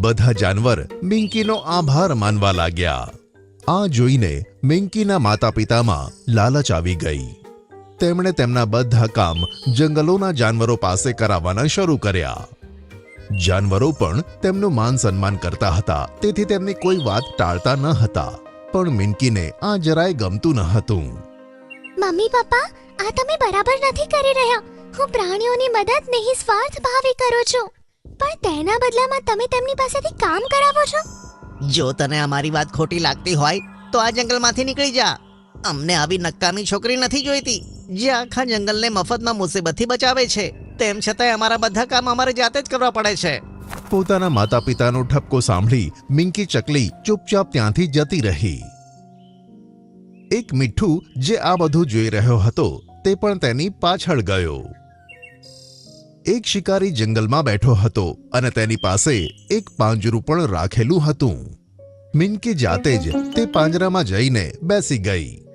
બધા જાનવર મિંકીનો આભાર માનવા લાગ્યા. આ જોઈને મિંકીના માતા પિતામાં લાલચ આવી ગઈ. તેમણે તેમના બધા કામ જંગલોના જાનવરો પાસે કરાવવાના શરૂ કર્યા. જાનવરો પણ તેમનું માન સન્માન કરતા હતા, તેથી તેમની કોઈ વાત ટાળતા ન હતા, પણ મિંકીને આ જરાય ગમતું ન હતું. મમ્મી પપ્પા, આ તમે બરાબર નથી કરી રહ્યા. હું પ્રાણીઓની મદદ નિસ્વાર્થ ભાવે કરું છું. પણ તેના બદલામાં તમે તેમની પાસેથી કામ કરાવો છો? જો તને અમારી વાત ખોટી લાગતી હોય તો આ જંગલમાંથી નીકળી જા. અમને આવી નકામી છોકરી નથી જોઈતી જે આખા જંગલને મફતમાં મુસીબતથી બચાવે છે. તેમ છતાંય અમારા બધા કામ અમારે જાતે જ કરવા પડે છે. પોતાના માતા પિતાનો ઠપકો સાંભળી મિંકી ચકલી ચૂપચાપ ત્યાંથી જતી રહી. એક મીઠું જે આ બધું જોઈ રહ્યો હતો તે પણ તેની પાછળ ગયો. એક શિકારી જંગલમાં બેઠો હતો અને તેની પાસે એક પાંજરું પણ રાખેલું હતું. મિનકી જાતે જ તે પાંજરામાં જઈને બેસી ગઈ.